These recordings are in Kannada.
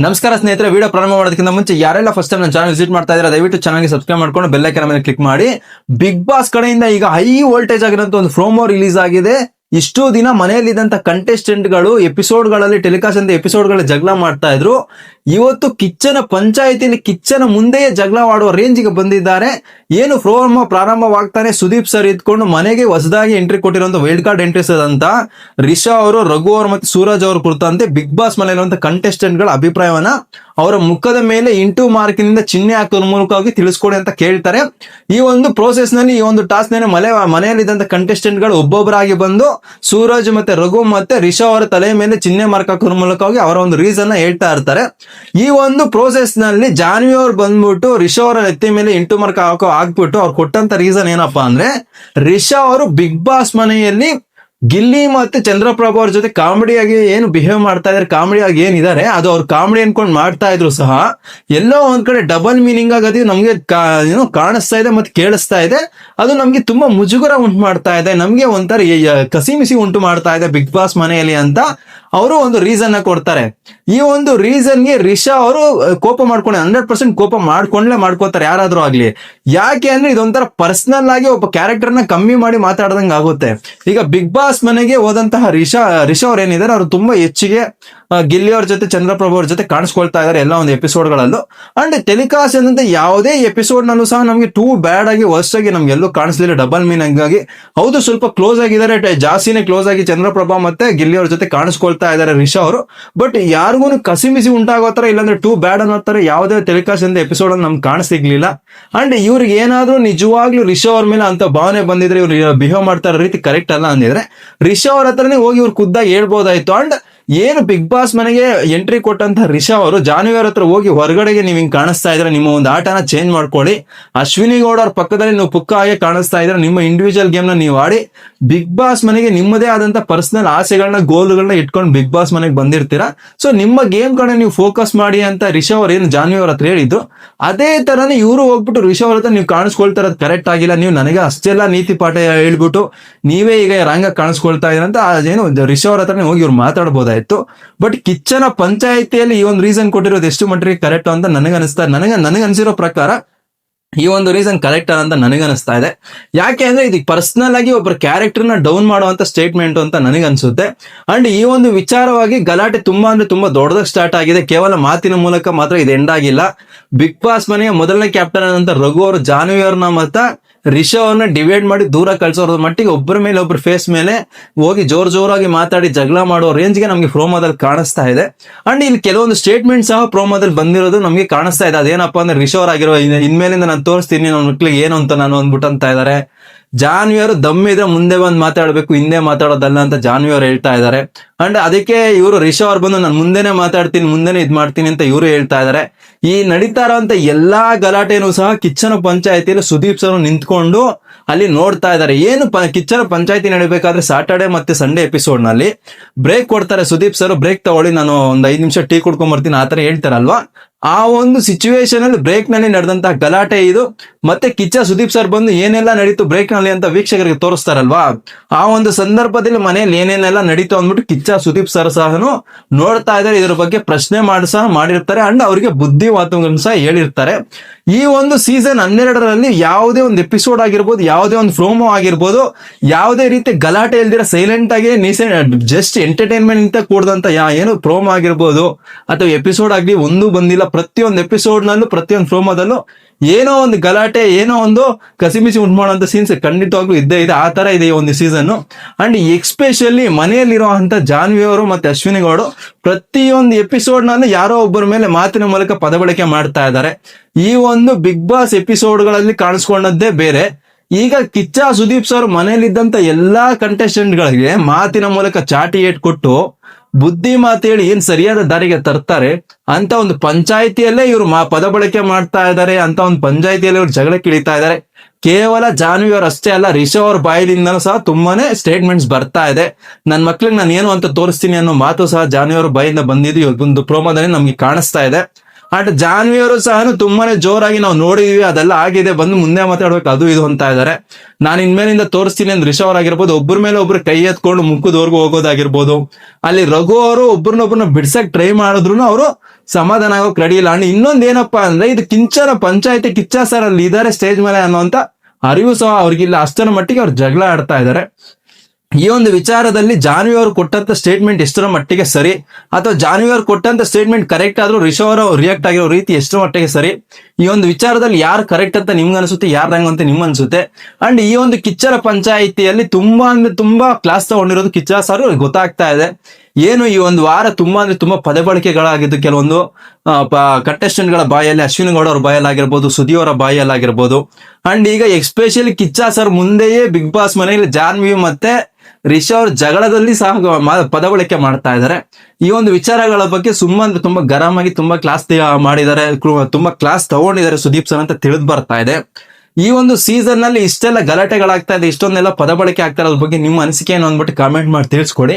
ನಮಸ್ಕಾರ ಸ್ನೇಹಿತರೆ ವಿಡಿಯೋ ಪ್ರಾರಂಭ ಮಾಡೋದಕ್ಕಿಂತ ಮುಂಚೆ ಯಾರೆಲ್ಲ ಫಸ್ಟ್ ಟೈಮ್ ನನ್ನ ಚಾನಲ್ ವಿಸಿಟ್ ಮಾಡ್ತಾ ಇದ್ರೆ ದಯವಿಟ್ಟು ಚೆನ್ನಾಗಿ ಸಬ್ಸ್ಕ್ರೈಬ್ ಮಾಡ್ಕೊಂಡು ಬೆಲ್ ಐಕನ್ ಮೇಲೆ ಕ್ಲಿಕ್ ಮಾಡಿ. ಬಿಗ್ ಬಾಸ್ ಕಡೆಯಿಂದ ಈಗ ಹೈ ವೋಲ್ಟೇಜ್ ಆಗಿರೋಂಥ ಒಂದು ಪ್ರೋಮೋ ರಿಲೀಸ್ ಆಗಿದೆ. ಇಷ್ಟು ದಿನ ಮನೆಯಲ್ಲಿದ್ದಂತ ಕಂಟೆಸ್ಟೆಂಟ್ಗಳು ಎಪಿಸೋಡ್ಗಳಲ್ಲಿ ಟೆಲಿಕಾಸ್ಟ್ ಅಂತ ಎಪಿಸೋಡ್ಗಳ ಜಗಳ ಮಾಡ್ತಾ ಇದ್ರು. ಇವತ್ತು ಕಿಚ್ಚನ ಪಂಚಾಯತಿನ ಕಿಚ್ಚನ ಮುಂದೆಯೇ ಜಗಳವಾಡುವ ರೇಂಜ್ ರೇಂಜ್ಗೆ ಬಂದಿದ್ದಾರೆ. ಏನು ಫ್ರೋಮ ಪ್ರಾರಂಭವಾಗ್ತಾನೆ ಸುದೀಪ್ ಸರ್ ಇದ್ಕೊಂಡು ಮನೆಗೆ ಹೊಸದಾಗಿ ಎಂಟ್ರಿ ಕೊಟ್ಟಿರುವಂತ ವೈಲ್ಡ್ ಕಾರ್ಡ್ ಎಂಟ್ರೀಸ್ ಅಂತ ರಿಷಾ ಅವರು, ರಘು ಅವರು ಮತ್ತೆ ಸೂರಜ್ ಅವರು ಕುರಿತಂತೆ ಬಿಗ್ ಬಾಸ್ ಮನೆಯಲ್ಲಿರುವಂತಹ ಕಂಟೆಸ್ಟೆಂಟ್ಗಳ ಅಭಿಪ್ರಾಯವನ್ನ ಅವರ ಮುಖದ ಮೇಲೆ ಇಂಟು ಮಾರ್ಕಿನಿಂದ ಚಿಹ್ನೆ ಹಾಕೋದ್ರ ಮೂಲಕವಾಗಿ ತಿಳಿಸ್ಕೊಡಿ ಅಂತ ಕೇಳ್ತಾರೆ. ಈ ಒಂದು ಪ್ರೋಸೆಸ್ನಲ್ಲಿ, ಈ ಒಂದು ಟಾಸ್ಕ್ನಲ್ಲಿ ಮನೆ ಮನೆಯಲ್ಲಿದ್ದಂತ ಕಂಟೆಸ್ಟೆಂಟ್ಗಳು ಒಬ್ಬೊಬ್ಬರಾಗಿ ಬಂದು ಸೂರಜ್ ಮತ್ತೆ ರಘು ಮತ್ತೆ ರಿಷಾ ಅವರ ತಲೆ ಮೇಲೆ ಚಿಹ್ನೆ ಮಾರ್ಕ್ ಹಾಕೋದ್ರ ಮೂಲಕವಾಗಿ ಅವರ ಒಂದು ರೀಸನ್ ಹೇಳ್ತಾ ಇರ್ತಾರೆ. ಈ ಒಂದು ಪ್ರೋಸೆಸ್ನಲ್ಲಿ ಜಾನ್ವಿ ಅವ್ರು ಬಂದ್ಬಿಟ್ಟು ರಿಷಾ ಅವರ ನೆತ್ತಿ ಮೇಲೆ ಇಂಟು ಮಾರ್ಕ್ ಹಾಕೋ ಆಗ್ಬಿಟ್ಟು ಅವ್ರು ಕೊಟ್ಟಂತ ರೀಸನ್ ಏನಪ್ಪಾ ಅಂದ್ರೆ ರಿಷಾ ಅವರು ಬಿಗ್ ಬಾಸ್ ಮನೆಯಲ್ಲಿ ಗಿಲ್ಲಿ ಮತ್ತೆ ಚಂದ್ರಪ್ರಭು ಅವ್ರ ಜೊತೆ ಕಾಮಿಡಿಯಾಗಿ ಏನು ಬಿಹೇವ್ ಮಾಡ್ತಾ ಇದಾರೆ ಕಾಮಿಡಿಯಾಗಿ ಏನಿದ್ದಾರೆ, ಅದು ಅವ್ರು ಕಾಮಿಡಿ ಅನ್ಕೊಂಡು ಮಾಡ್ತಾ ಇದ್ರು ಸಹ, ಎಲ್ಲೋ ಒಂದ್ ಕಡೆ ಡಬಲ್ ಮೀನಿಂಗ್ ಆಗೋದು ನಮ್ಗೆ ಏನು ಕಾಣಿಸ್ತಾ ಇದೆ ಮತ್ತೆ ಕೇಳಿಸ್ತಾ ಇದೆ. ಅದು ನಮ್ಗೆ ತುಂಬಾ ಮುಜುಗರ ಉಂಟು ಮಾಡ್ತಾ ಇದೆ. ನಮ್ಗೆ ಒಂಥರ ಕಸಿಮಿಸಿ ಉಂಟು ಮಾಡ್ತಾ ಇದೆ ಬಿಗ್ ಬಾಸ್ ಮನೆಯಲ್ಲಿ ಅಂತ ಅವರು ಒಂದು ರೀಸನ್ ಕೊಡ್ತಾರೆ. ಈ ಒಂದು ರೀಸನ್ಗೆ ರಿಷಾ ಅವರು ಕೋಪ ಮಾಡ್ಕೊಂಡು ಹಂಡ್ರೆಡ್ ಪರ್ಸೆಂಟ್ ಕೋಪ ಮಾಡ್ಕೊಂಡ್ಲೇ ಮಾಡ್ಕೋತಾರೆ, ಯಾರಾದ್ರೂ ಆಗ್ಲಿ. ಯಾಕೆ ಅಂದ್ರೆ ಇದೊಂಥರ ಪರ್ಸನಲ್ ಆಗಿ ಒಬ್ಬ ಕ್ಯಾರೆಕ್ಟರ್ನ ಕಮ್ಮಿ ಮಾಡಿ ಮಾತಾಡ್ದಂಗೆ ಆಗುತ್ತೆ. ಈಗ ಬಿಗ್ ಬಾಸ್ ಮನೆಗೆ ಹೋದಂತಹ ರಿಷಾ ರಿಷಾ ಅವ್ರು ಏನಿದ್ದಾರೆ ಅವರು ತುಂಬಾ ಹೆಚ್ಚಿಗೆ ಗಿಲ್ಲಿ ಅವ್ರ ಜೊತೆ, ಚಂದ್ರಪ್ರಭು ಅವ್ರ ಜೊತೆ ಕಾಣಿಸ್ಕೊಳ್ತಾ ಇದಾರೆ ಎಲ್ಲ ಒಂದು ಎಪಿಸೋಡ್ಗಳಲ್ಲೂ. ಅಂಡ್ ಟೆಲಿಕಾಸ್ಟ್ ಏನಂತ ಯಾವುದೇ ಎಪಿಸೋಡ್ ನಲ್ಲೂ ಸಹ ನಮಗೆ ಟೂ ಬ್ಯಾಡ್ ಆಗಿ ವರ್ಸ್ಟ್ ಆಗಿ ನಮ್ಗೆ ಎಲ್ಲೂ ಕಾಣಿಸ್ಲಿಲ್ಲ ಡಬಲ್ ಮೀನಿಂಗ್ ಆಗಿ. ಹೌದು, ಸ್ವಲ್ಪ ಕ್ಲೋಸ್ ಆಗಿದ್ದಾರೆ ಜಾಸ್ತಿನೇ ಕ್ಲೋಸ್ ಆಗಿ ಚಂದ್ರಪ್ರಭಾ ಮತ್ತೆ ಗಿಲ್ಲಿ ಅವ್ರ ಜೊತೆ ಕಾಣಿಸ್ಕೊಳ್ತಾ ಇದ್ದಾರೆ ರಿಷಾ ಅವರು. ಬಟ್ ಯಾರಿಗೂ ಕಸಿಮಿಸಿ ಉಂಟಾಗೋ ತರ ಇಲ್ಲಾಂದ್ರೆ ಟೂ ಬ್ಯಾಡ್ ಅನ್ನೋ ತರ ಯಾವುದೇ ಟೆಲಿಕಾಸ್ಟ್ ಅಂತ ಎಪಿಸೋಡ್ ಅಲ್ಲಿ ನಮ್ಗೆ ಕಾಣಿಸ್ತಿರ್ಲಿಲ್ಲ ಅಂಡ್ ಇವ್ರಿಗೆ ಏನಾದ್ರೂ ನಿಜವಾಗ್ಲೂ ರಿಷಾ ಅವ್ರ ಮೇಲೆ ಅಂತ ಭಾವನೆ ಬಂದಿದ್ರೆ ಇವ್ರು ಬಿಹೇವ್ ಮಾಡ್ತಾ ಇರೋ ರೀತಿ ಕರೆಕ್ಟ್ ಅಲ್ಲ ಅಂದಿದ್ರೆ, ರಿಷಾ ಅವ್ರ ಹತ್ರನೇ ಹೋಗಿ ಇವ್ರು ಖುದ್ದಾಗಿ ಹೇಳ್ಬೋದಾಯ್ತು. ಅಂಡ್ ಏನು ಬಿಗ್ ಬಾಸ್ ಮನೆಗೆ ಎಂಟ್ರಿ ಕೊಟ್ಟಂತ ರಿಷಾ ಅವರು ಜಾನುವಾರ ಹತ್ರ ಹೋಗಿ ಹೊರಗಡೆಗೆ ನೀವು ಹಿಂಗ್ ಕಾಣಿಸ್ತಾ ಇದ್ರೆ ನಿಮ್ಮ ಒಂದು ಆಟನ ಚೇಂಜ್ ಮಾಡ್ಕೊಳ್ಳಿ. ಅಶ್ವಿನಿ ಗೌಡ ಅವ್ರ ಪಕ್ಕದಲ್ಲಿ ನೀವು ಪುಕ್ಕ ಹಾಗೆ ಕಾಣಿಸ್ತಾ ಇದ್ರೆ ನಿಮ್ಮ ಇಂಡಿವಿಜುವಲ್ ಗೇಮ್ನ ನೀವು ಆಡಿ ಬಿಗ್ ಬಾಸ್ ಮನೆಗೆ ನಿಮ್ಮದೇ ಆದಂತ ಪರ್ಸನಲ್ ಆಸೆಗಳನ್ನ ಗೋಲ್ಗಳನ್ನ ಇಟ್ಕೊಂಡು ಬಿಗ್ ಬಾಸ್ ಮನೆಗೆ ಬಂದಿರ್ತೀರಾ? ಸೊ ನಿಮ್ಮ ಗೇಮ್ ಕಡೆ ನೀವು ಫೋಕಸ್ ಮಾಡಿ ಅಂತ ರಿಷವ್ ಅವ್ರ ಏನು ಜಾನ್ವಿ ಅವ್ರ ಹತ್ರ ಹೇಳಿದ್ರು ಅದೇ ತರನೇ ಇವರು ಹೋಗ್ಬಿಟ್ಟು ರಿಷವ್ ಅವ್ರ ಹತ್ರ ನೀವು ಕಾಣಿಸ್ಕೊಳ್ತಾ ಇರೋದು ಕರೆಕ್ಟ್ ಆಗಿಲ್ಲ. ನೀವು ನನಗೆ ಅಷ್ಟೆಲ್ಲ ನೀತಿ ಪಾಠ ಹೇಳ್ಬಿಟ್ಟು ನೀವೇ ಈಗ ರಂಗ ಕಾಣಿಸ್ಕೊಳ್ತಾ ಇದ್ರಂತ ಅಂತ ಅದೇನು ರಿಷಾ ಅವ್ರ ಹತ್ರನೇ ಹೋಗಿ ಇವ್ರು ಮಾತಾಡ್ಬೋದಾಯ್ತು. ಬಟ್ ಕಿಚ್ಚನ ಪಂಚಾಯಿತಿಯಲ್ಲಿ ಈ ಒಂದು ರೀಸನ್ ಕೊಟ್ಟಿರೋದು ಎಷ್ಟು ಮಟ್ಟಿಗೆ ಕರೆಕ್ಟ್ ಅಂತ ನನಗೆ ಅನಿಸ್ತಾ ನನಗೆ ನನಗೆ ಅನ್ಸಿರೋ ಪ್ರಕಾರ ಈ ಒಂದು ರೀಸನ್ ಕರೆಕ್ಟ್ ಅಂತ ನನಗೆ ಅನಿಸ್ತಾ ಇದೆ. ಯಾಕೆ ಅಂದ್ರೆ ಇದು ಪರ್ಸನಲ್ ಆಗಿ ಒಬ್ಬರ ಕ್ಯಾರೆಕ್ಟರ್ನ ಡೌನ್ ಮಾಡುವಂತ ಸ್ಟೇಟ್ಮೆಂಟ್ ಅಂತ ನನಗೆ ಅನ್ಸುತ್ತೆ ಅಂಡ್ ಈ ಒಂದು ವಿಚಾರವಾಗಿ ಗಲಾಟೆ ತುಂಬಾ ಅಂದ್ರೆ ತುಂಬಾ ದೊಡ್ಡದಾಗಿ ಸ್ಟಾರ್ಟ್ ಆಗಿದೆ. ಕೇವಲ ಮಾತಿನ ಮೂಲಕ ಮಾತ್ರ ಇದು ಎಂಡ್ ಆಗಿಲ್ಲ. ಬಿಗ್ ಬಾಸ್ ಮನೆಯ ಮೊದಲನೇ ಕ್ಯಾಪ್ಟನ್ ಅಂತ ರಘು ಅವರು ಜಾನ್ವಿ ಅವ್ರನ್ನ ಮತ್ತ ರಿಷಾ ಅವ್ರನ್ನ ಡಿವೈಡ್ ಮಾಡಿ ದೂರ ಕಳ್ಸೋದ್ರ ಮಟ್ಟಿಗೆ ಒಬ್ಬರ ಮೇಲೆ ಒಬ್ಬರ ಫೇಸ್ ಮೇಲೆ ಹೋಗಿ ಜೋರ್ ಜೋರಾಗಿ ಮಾತಾಡಿ ಜಗಳ ಮಾಡೋ ರೇಂಜ್ಗೆ ನಮಗೆ ಪ್ರೋಮೋದಲ್ಲಿ ಕಾಣಿಸ್ತಾ ಇದೆ. ಅಂಡ್ ಇಲ್ಲಿ ಕೆಲವೊಂದು ಸ್ಟೇಟ್ಮೆಂಟ್ ಸಹ ಪ್ರೋಮೋದಲ್ಲಿ ಬಂದಿರೋದು ನಮಗೆ ಕಾಣಿಸ್ತಾ ಇದೆ. ಅದೇನಪ್ಪ ಅಂದ್ರೆ ರಿಷವರ್ ಆಗಿರೋ ಇನ್ಮೇಲಿಂದ ನಾನು ತೋರಿಸ್ತೀನಿ ನನ್ನ ಮಕ್ಳಿಗೆ ಏನು ಅಂತ ನಾನು ಅಂದ್ಬಿಟ್ಟು ಅಂತ ಇದ್ದಾರೆ ಜಾನ್ವಿ ಅವರು ದಮ್ ಇದ್ರೆ ಮುಂದೆ ಬಂದು ಮಾತಾಡ್ಬೇಕು, ಹಿಂದೆ ಮಾತಾಡೋದಲ್ಲ ಅಂತ ಜಾನ್ವಿ ಅವ್ರು ಹೇಳ್ತಾ ಇದ್ದಾರೆ ಅಂಡ್ ಅದಕ್ಕೆ ಇವರು ರಿಷವ್ ಅವ್ರು ಬಂದು, ನಾನು ಮುಂದೆನೆ ಮಾತಾಡ್ತೀನಿ, ಮುಂದೆನೆ ಇದ್ ಮಾಡ್ತೀನಿ ಅಂತ ಇವರು ಹೇಳ್ತಾ ಇದ್ದಾರೆ ಈ ನಡೀತಾ ಇರೋಂತ ಎಲ್ಲಾ ಗಲಾಟೆನು ಸಹ ಕಿಚ್ಚನ ಪಂಚಾಯತಿಯಲ್ಲಿ ಸುದೀಪ್ ಸರ್ ನಿಂತ್ಕೊಂಡು ಅಲ್ಲಿ ನೋಡ್ತಾ ಇದ್ದಾರೆ ಏನು ಕಿಚ್ಚನ ಪಂಚಾಯತಿ ನಡಿಬೇಕಾದ್ರೆ ಸಾಟರ್ಡೆ ಮತ್ತೆ ಸಂಡೇ ಎಪಿಸೋಡ್ನಲ್ಲಿ. ಬ್ರೇಕ್ ಕೊಡ್ತಾರೆ ಸುದೀಪ್ ಸರ್ ಬ್ರೇಕ್ ತಗೊಳ್ಳಿ, ನಾನು ಒಂದ್ ಐದ್ ನಿಮಿಷ ಟೀ ಕುಡ್ಕೊಂಡ್ ಬರ್ತೀನಿ, ಆತರ ಹೇಳ್ತಾರಲ್ವಾ? ಆ ಒಂದು ಸಿಚುವೇಶನ್ ಅಲ್ಲಿ ಬ್ರೇಕ್ನಲ್ಲಿ ನಡೆದಂತಹ ಗಲಾಟೆ ಇದು. ಮತ್ತೆ ಕಿಚ್ಚ ಸುದೀಪ್ ಸರ್ ಬಂದು ಏನೆಲ್ಲ ನಡೀತು ಬ್ರೇಕ್ನಲ್ಲಿ ಅಂತ ವೀಕ್ಷಕರಿಗೆ ತೋರಿಸ್ತಾರಲ್ವಾ? ಆ ಒಂದು ಸಂದರ್ಭದಲ್ಲಿ ಮನೆಯಲ್ಲಿ ಏನೇನೆಲ್ಲ ನಡೀತು ಅಂದ್ಬಿಟ್ಟು ಕಿಚ್ಚ ಸುದೀಪ್ ಸರ್ ಸಹನು ನೋಡ್ತಾ ಇದ್ದಾರೆ. ಇದ್ರ ಬಗ್ಗೆ ಪ್ರಶ್ನೆ ಮಾಡಿ ಮಾಡಿರ್ತಾರೆ. ಅಂಡ್ ಅವರಿಗೆ ಬುದ್ಧಿ ಮಾತುಗಳನ್ನು ಸಹ ಹೇಳಿರ್ತಾರೆ. ಈ ಒಂದು ಸೀಸನ್ ಹನ್ನೆರಡರಲ್ಲಿ ಯಾವುದೇ ಒಂದು ಎಪಿಸೋಡ್ ಆಗಿರ್ಬೋದು, ಯಾವುದೇ ಒಂದು ಪ್ರೋಮೋ ಆಗಿರ್ಬೋದು, ಯಾವುದೇ ರೀತಿ ಗಲಾಟೆ ಇಲ್ದಿರ ಸೈಲೆಂಟ್ ಆಗಿ ನೀಸೆ ಜಸ್ಟ್ ಎಂಟರ್ಟೈನ್ಮೆಂಟ್ ಅಂತ ಕೂಡದಂತ ಯಾ, ಏನು ಪ್ರೋಮೋ ಆಗಿರ್ಬೋದು, ಅಥವಾ ಎಪಿಸೋಡ್ ಆಗಲಿ ಒಂದು ಬಂದಿಲ್ಲ. ಪ್ರತಿಯೊಂದು ಎಪಿಸೋಡ್ ನಲ್ಲೂ ಪ್ರತಿಯೊಂದು ಪ್ರೋಮೋದಲ್ಲೂ ಏನೋ ಒಂದು ಗಲಾಟೆ, ಏನೋ ಒಂದು ಕಸಿಮಿಸಿ ಉಂಟು ಮಾಡುವಂತ ಸೀನ್ಸ್ ಖಂಡಿತವಾಗ್ಲೂ ಇದ್ದೇ ಇದೆ. ಆ ತರ ಇದೆ ಈ ಒಂದು ಸೀಸನ್ ಅಂಡ್ ಎಕ್ಸ್ಪೆಷಲಿ ಮನೆಯಲ್ಲಿರುವಂತ ಜಾನ್ವಿ ಅವರು ಮತ್ತೆ ಅಶ್ವಿನಿ ಗೌಡು ಪ್ರತಿಯೊಂದು ಎಪಿಸೋಡ್ನಲ್ಲಿ ಯಾರೋ ಒಬ್ಬರ ಮೇಲೆ ಮಾತಿನ ಮೂಲಕ ಪದಬಳಕೆ ಮಾಡ್ತಾ ಇದ್ದಾರೆ. ಈ ಒಂದು ಬಿಗ್ ಬಾಸ್ ಎಪಿಸೋಡ್ಗಳಲ್ಲಿ ಕಾಣಿಸ್ಕೊಂಡದ್ದೇ ಬೇರೆ. ಈಗ ಕಿಚ್ಚ ಸುದೀಪ್ ಸರ್ ಮನೆಯಲ್ಲಿದ್ದಂತ ಎಲ್ಲಾ ಕಂಟೆಸ್ಟೆಂಟ್ಗಳಿಗೆ ಗಳಿಗೆ ಮಾತಿನ ಮೂಲಕ ಚಾಟಿ ಏಟ್ ಕೊಟ್ಟು ಬುದ್ಧಿ ಮಾತು ಹೇಳಿ ಏನ್ ಸರಿಯಾದ ದಾರಿಗೆ ತರ್ತಾರೆ ಅಂತ ಒಂದು ಪಂಚಾಯತಿಯಲ್ಲೇ ಇವರು ಮಾ ಪದ ಬಳಕೆ ಮಾಡ್ತಾ ಇದ್ದಾರೆ ಅಂತ ಒಂದು ಪಂಚಾಯಿತಿಯಲ್ಲಿ ಇವ್ರು ಜಗಳಕ್ಕೆ ಇಳಿತಾ ಇದ್ದಾರೆ. ಕೇವಲ ಜಾನ್ವಿ ಅಷ್ಟೇ ಅಲ್ಲ ರಿಷವ್ ಅವ್ರ ಬಾಯಿಲಿಂದನೂ ಸಹ ತುಂಬಾನೇ ಸ್ಟೇಟ್ಮೆಂಟ್ಸ್ ಬರ್ತಾ ಇದೆ. ನನ್ನ ಮಕ್ಳಿಗೆ ನಾನು ಏನು ಅಂತ ತೋರಿಸ್ತೀನಿ ಅನ್ನೋ ಮಾತು ಸಹ ಜಾನ್ವಿ ಅವ್ರ ಬಾಯಿಂದ ಬಂದಿದ್ದು ಇವತ್ತೊಂದು ಪ್ರೋಮೋದಲ್ಲಿ ನಮ್ಗೆ ಕಾಣಿಸ್ತಾ ಇದೆ. ಅಂಡ್ ಜಾನ್ವಿ ಅವರು ಸಹ ತುಂಬಾನೇ ಜೋರಾಗಿ ನಾವು ನೋಡಿದೀವಿ, ಅದೆಲ್ಲ ಆಗಿದೆ, ಬಂದು ಮುಂದೆ ಮಾತಾಡ್ಬೇಕು, ಅದು ಇದು ಅಂತ ಇದ್ದಾರೆ ನಾನು ಇನ್ಮೇಲಿಂದ ತೋರಿಸ್ತೀನಿ ಅಂದ್ರೆ ರಿಷವ್ ಆಗಿರ್ಬೋದು ಒಬ್ಬರ ಮೇಲೆ ಒಬ್ರು ಕೈ ಎತ್ಕೊಂಡು ಮುಖದವರೆಗೂ ಹೋಗೋದಾಗಿರ್ಬೋದು. ಅಲ್ಲಿ ರಘು ಅವರು ಒಬ್ರನ್ನೊಬ್ರನ್ನ ಬಿಡ್ಸಕ್ ಟ್ರೈ ಮಾಡಿದ್ರು ಅವರು ಸಮಾಧಾನ ಆಗೋಕ್ ರೆಡಿ ಇಲ್ಲ. ಅಂಡ್ ಇನ್ನೊಂದ್ ಏನಪ್ಪಾ ಅಂದ್ರೆ, ಇದು ಕಿಂಚನ ಪಂಚಾಯತಿ ಕಿಚ್ಚ ಸರ್ ಅಲ್ಲಿ ಇದಾರೆ ಸ್ಟೇಜ್ ಮೇಲೆ ಅನ್ನೋಂತ ಅರಿವು ಸಹ ಅವ್ರಿಗಿಲ್ಲ. ಅಷ್ಟರ ಮಟ್ಟಿಗೆ ಅವ್ರು ಜಗಳ ಆಡ್ತಾ ಇದ್ದಾರೆ ಈ ಒಂದು ವಿಚಾರದಲ್ಲಿ ಜಾನ್ವಿ ಅವರು ಕೊಟ್ಟಂತ ಸ್ಟೇಟ್ಮೆಂಟ್ ಎಷ್ಟರ ಮಟ್ಟಿಗೆ ಸರಿ? ಅಥವಾ ಜಾನ್ವಿ ಅವರು ಕೊಟ್ಟಂತ ಸ್ಟೇಟ್ಮೆಂಟ್ ಕರೆಕ್ಟ್ ಆದ್ರೂ ರಿಷವ್ ಅವರು ರಿಯಾಕ್ಟ್ ಆಗಿರೋ ರೀತಿ ಎಷ್ಟರ ಮಟ್ಟಿಗೆ ಸರಿ? ಈ ಒಂದು ವಿಚಾರದಲ್ಲಿ ಯಾರು ಕರೆಕ್ಟ್ ಅಂತ ನಿಮ್ಗೆ ಅನಿಸುತ್ತೆ, ಯಾರು ರಂಗ್ ಅಂತ ನಿಮ್ಗೆ ಅನ್ಸುತ್ತೆ? ಅಂಡ್ ಈ ಒಂದು ಕಿಚ್ಚರ ಪಂಚಾಯಿತಿಯಲ್ಲಿ ತುಂಬಾ ಅಂದ್ರೆ ತುಂಬಾ ಕ್ಲಾಸ್ ತಗೊಂಡಿರೋದು ಕಿಚ್ಚರ ಸರ್ ಗೊತ್ತಾಗ್ತಾ ಇದೆ. ಏನು ಈ ಒಂದು ವಾರ ತುಂಬಾ ಅಂದ್ರೆ ತುಂಬಾ ಪದ ಬಳಕೆಗಳಾಗಿದ್ದು ಕೆಲವೊಂದು ಕಂಟೆಸ್ಟೆಂಟ್ಗಳ ಬಾಯಲ್ಲಿ ಅಶ್ವಿನ್ ಗೌಡ ಅವ್ರ ಬಾಯಲ್ಲಿ ಆಗಿರ್ಬೋದು ಸುದಿ ಅವರ ಬಾಯಲ್ಲಿ ಆಗಿರ್ಬೋದು. ಅಂಡ್ ಈಗ ಎಕ್ಸ್ಪೆಷಲಿ ಕಿಚ್ಚಾ ಸರ್ ಮುಂದೆಯೇ ಬಿಗ್ ಬಾಸ್ ಮನೆಯಲ್ಲಿ ಜಾನ್ವಿ ಮತ್ತೆ ರಿಷಾ ಅವ್ರ ಜಗಳದಲ್ಲಿ ಸಹ ಪದಬಳಕೆ ಮಾಡ್ತಾ ಇದ್ದಾರೆ. ಈ ಒಂದು ವಿಚಾರಗಳ ಬಗ್ಗೆ ಸುಮ್ಮನೆ ಅಂದ್ರೆ ತುಂಬಾ ಗರಂ ಆಗಿ ತುಂಬಾ ಕ್ಲಾಸ್ ಮಾಡಿದ್ದಾರೆ ತುಂಬಾ ಕ್ಲಾಸ್ ತಗೊಂಡಿದ್ದಾರೆ ಸುದೀಪ್ ಸರ್ ಅಂತ ತಿಳಿದು ಬರ್ತಾ ಇದೆ. ಈ ಒಂದು ಸೀಸನ್ನಲ್ಲಿ ಇಷ್ಟೆಲ್ಲ ಗಲಾಟೆಗಳಾಗ್ತಾ ಇದೆ, ಇಷ್ಟೊಂದೆಲ್ಲ ಪದ ಬಳಕೆ ಆಗ್ತಾ ಇರೋದ್ರ ಬಗ್ಗೆ ನಿಮ್ಮ ಅನಿಸಿಕೆ ಏನು ಅಂದ್ಬಿಟ್ಟು ಕಾಮೆಂಟ್ ಮಾಡಿ ತಿಳಿಸ್ಕೊಡಿ.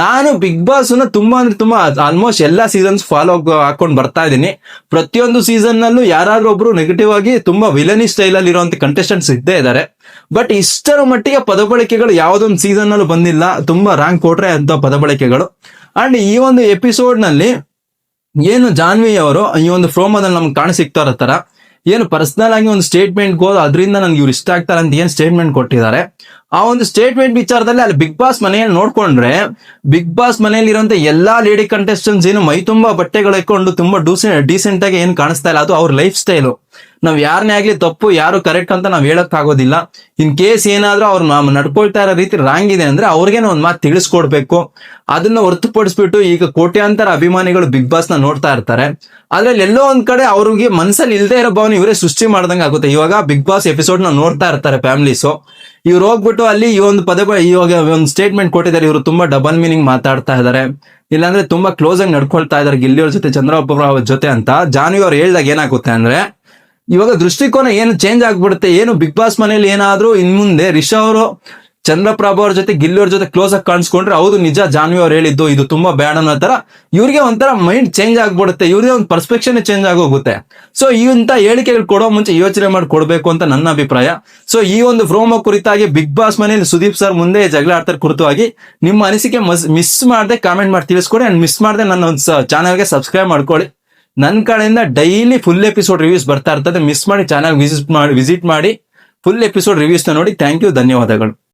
ನಾನು ಬಿಗ್ ಬಾಸ್ನ ತುಂಬಾ ಅಂದ್ರೆ ತುಂಬಾ ಆಲ್ಮೋಸ್ಟ್ ಎಲ್ಲಾ ಸೀಸನ್ಸ್ ಫಾಲೋ ಹಾಕೊಂಡು ಬರ್ತಾ ಇದ್ದೀನಿ. ಪ್ರತಿಯೊಂದು ಸೀಸನ್ ನಲ್ಲೂ ಯಾರಾದ್ರೂ ಒಬ್ರು ನೆಗೆಟಿವ್ ಆಗಿ ತುಂಬಾ ವಿಲನಿ ಸ್ಟೈಲ್ ಅಲ್ಲಿ ಇರುವಂತ ಕಂಟೆಸ್ಟೆಂಟ್ಸ್ ಇದ್ದೇ ಇದ್ದಾರೆ. ಬಟ್ ಇಷ್ಟರ ಮಟ್ಟಿಗೆ ಪದ ಬಳಕೆಗಳು ಯಾವ್ದೊಂದು ಸೀಸನ್ ನಲ್ಲೂ ಬಂದಿಲ್ಲ, ತುಂಬಾ ರ್ಯಾಂಕ್ ಕೊಟ್ರೆ ಅಂತ ಪದ ಬಳಕೆಗಳು ಅಂಡ್ ಈ ಒಂದು ಎಪಿಸೋಡ್ನಲ್ಲಿ ಏನು ಜಾನ್ವಿ ಅವರು, ಈ ಒಂದು ಫ್ರೋಮದಲ್ಲಿ ನಮ್ಗೆ ಕಾಣ ತರ ಏನು ಪರ್ಸನಲ್ ಆಗಿ ಒಂದು ಸ್ಟೇಟ್ಮೆಂಟ್ ಹೋದ ಅದರಿಂದ ನನಗೆ ಇವ್ರು ಇಷ್ಟ ಆಗ್ತಾರೆ ಅಂತ ಏನ್ ಸ್ಟೇಟ್ಮೆಂಟ್ ಕೊಟ್ಟಿದ್ದಾರೆ? ಆ ಒಂದು ಸ್ಟೇಟ್ಮೆಂಟ್ ವಿಚಾರದಲ್ಲಿ ಅಲ್ಲಿ ಬಿಗ್ ಬಾಸ್ ಮನೆಯಲ್ಲಿ ನೋಡ್ಕೊಂಡ್ರೆ ಬಿಗ್ ಬಾಸ್ ಮನೆಯಲ್ಲಿ ಇರುವಂತ ಎಲ್ಲಾ ಲೇಡಿ ಕಂಟೆಸ್ಟೆಂಟ್ಸ್ ಏನು ಮೈ ತುಂಬಾ ಬಟ್ಟೆಗಳು ಇಟ್ಕೊಂಡು ತುಂಬಾ ಡೂಸೆ ಡೀಸೆಂಟ್ ಆಗಿ ಏನು ಕಾಣಿಸ್ತಾ ಇಲ್ಲ. ಅದು ಅವ್ರ ಲೈಫ್ ಸ್ಟೈಲು ನಾವ್ ಯಾರನ್ನೇ ಆಗ್ಲಿ ತಪ್ಪು, ಯಾರು ಕರೆಕ್ಟ್ ಅಂತ ನಾವ್ ಹೇಳಕ್ ಆಗೋದಿಲ್ಲ. ಇನ್ ಕೇಸ್ ಏನಾದ್ರೂ ಅವ್ರು ನಡ್ಕೊಳ್ತಾ ಇರೋ ರೀತಿ ರಾಂಗ್ ಇದೆ ಅಂದ್ರೆ ಅವ್ರಿಗೇನು ಒಂದ್ ಮಾತು ತಿಳಿಸ್ಕೊಡ್ಬೇಕು. ಅದನ್ನ ಹೊರತುಪಡಿಸ್ಬಿಟ್ಟು ಈಗ ಕೋಟ್ಯಾಂತರ ಅಭಿಮಾನಿಗಳು ಬಿಗ್ ಬಾಸ್ನ ನೋಡ್ತಾ ಇರ್ತಾರೆ. ಅದ್ರಲ್ಲಿ ಎಲ್ಲೋ ಒಂದ್ ಕಡೆ ಅವ್ರಿಗೆ ಮನ್ಸಲ್ಲಿ ಇಲ್ದೇ ಇರೋ ಭಾವನೆ ಇವರೇ ಸೃಷ್ಟಿ ಮಾಡ್ದಂಗೆ ಆಗುತ್ತೆ. ಇವಾಗ ಬಿಗ್ ಬಾಸ್ ಎಪಿಸೋಡ್ನ ನೋಡ್ತಾ ಇರ್ತಾರೆ ಫ್ಯಾಮಿಲೀಸು ಇವ್ರು ಹೋಗ್ಬಿಟ್ಟು ಅಲ್ಲಿ ಈ ಒಂದು ಪದ ಬ- ಇವಾಗ ಒಂದು ಸ್ಟೇಟ್ಮೆಂಟ್ ಕೊಟ್ಟಿದ್ದಾರೆ. ಇವರು ತುಂಬಾ ಡಬಲ್ ಮೀನಿಂಗ್ ಮಾತಾಡ್ತಾ ಇದ್ದಾರೆ. ಇಲ್ಲಾಂದ್ರೆ ತುಂಬಾ ಕ್ಲೋಸ್ ಆಗಿ ನಡ್ಕೊಳ್ತಾ ಇದಾರೆ ಗಿಲ್ಲಿಯವ್ರ ಜೊತೆ ಚಂದ್ರಬಾಬು ಅವ್ರ ಜೊತೆ ಅಂತ. ಜಾನ್ವಿ ಅವ್ರು ಹೇಳ್ದಾಗ ಏನಾಗುತ್ತೆ ಅಂದ್ರೆ, ಇವಾಗ ದೃಷ್ಟಿಕೋನ ಏನು ಚೇಂಜ್ ಆಗ್ಬಿಡುತ್ತೆ, ಏನು ಬಿಗ್ ಬಾಸ್ ಮನೇಲಿ ಏನಾದ್ರೂ ಇನ್ ಮುಂದೆ ರಿಷಾ ಅವರು ಚಂದ್ರಪ್ರಭು ಅವ್ರ ಜೊತೆ ಗಿಲ್ಲಿ ಅವ್ರ ಜೊತೆ ಕ್ಲೋಸ್ ಆಗಿ ಕಾಣಿಸ್ಕೊಂಡ್ರೆ ಹೌದು, ನಿಜ. ಜಾನ್ವಿ ಅವ್ರು ಹೇಳಿದ್ದು ಇದು ತುಂಬಾ ಬ್ಯಾಡ್ ಅನ್ನೋ ತರ ಇವ್ರಿಗೆ ಒಂಥರ ಮೈಂಡ್ ಚೇಂಜ್ ಆಗ್ಬಿಡುತ್ತೆ. ಇವ್ರಿಗೆ ಒಂದು ಪರ್ಸ್ಪೆಕ್ಷನ್ ಚೇಂಜ್ ಆಗೋಗುತ್ತೆ. ಸೊ ಈ ಇಂತ ಹೇಳಿಕೆಗಳು ಕೊಡೋ ಮುಂಚೆ ಯೋಚನೆ ಮಾಡಿ ಕೊಡಬೇಕು ಅಂತ ನನ್ನ ಅಭಿಪ್ರಾಯ. ಸೊ ಈ ಒಂದು ಪ್ರೋಮೋ ಕುರಿತಾಗಿ ಬಿಗ್ ಬಾಸ್ ಮನೆಯಲ್ಲಿ ಸುದೀಪ್ ಸರ್ ಮುಂದೆ ಜಗಳ ಆಡ್ತಾರೆ ಕುರಿತಾಗಿ ನಿಮ್ಮ ಅನಿಸಿಕೆ ಮಿಸ್ ಮಾಡದೆ ಕಾಮೆಂಟ್ ಮಾಡಿ ತಿಳಿಸ್ಕೊಡಿ ಅಂಡ್ ಮಿಸ್ ಮಾಡದೆ ನನ್ನ ಒಂದು ಚಾನಲ್ಗೆ ಸಬ್ಸ್ಕ್ರೈಬ್ ಮಾಡ್ಕೊಳ್ಳಿ. ನನ್ನ ಕಡೆಯಿಂದ ಡೈಲಿ ಫುಲ್ ಎಪಿಸೋಡ್ ರಿವ್ಯೂಸ್ ಬರ್ತಾ ಇರ್ತದೆ. ಮಿಸ್ ಮಾಡಿ ಚಾನಲ್ ವಿಸಿಟ್ ಮಾಡಿ ವಿಸಿಟ್ ಮಾಡಿ ಫುಲ್ ಎಪಿಸೋಡ್ ರಿವ್ಯೂಸ್ ನೋಡಿ. ಥ್ಯಾಂಕ್ ಯು ಧನ್ಯವಾದಗಳು.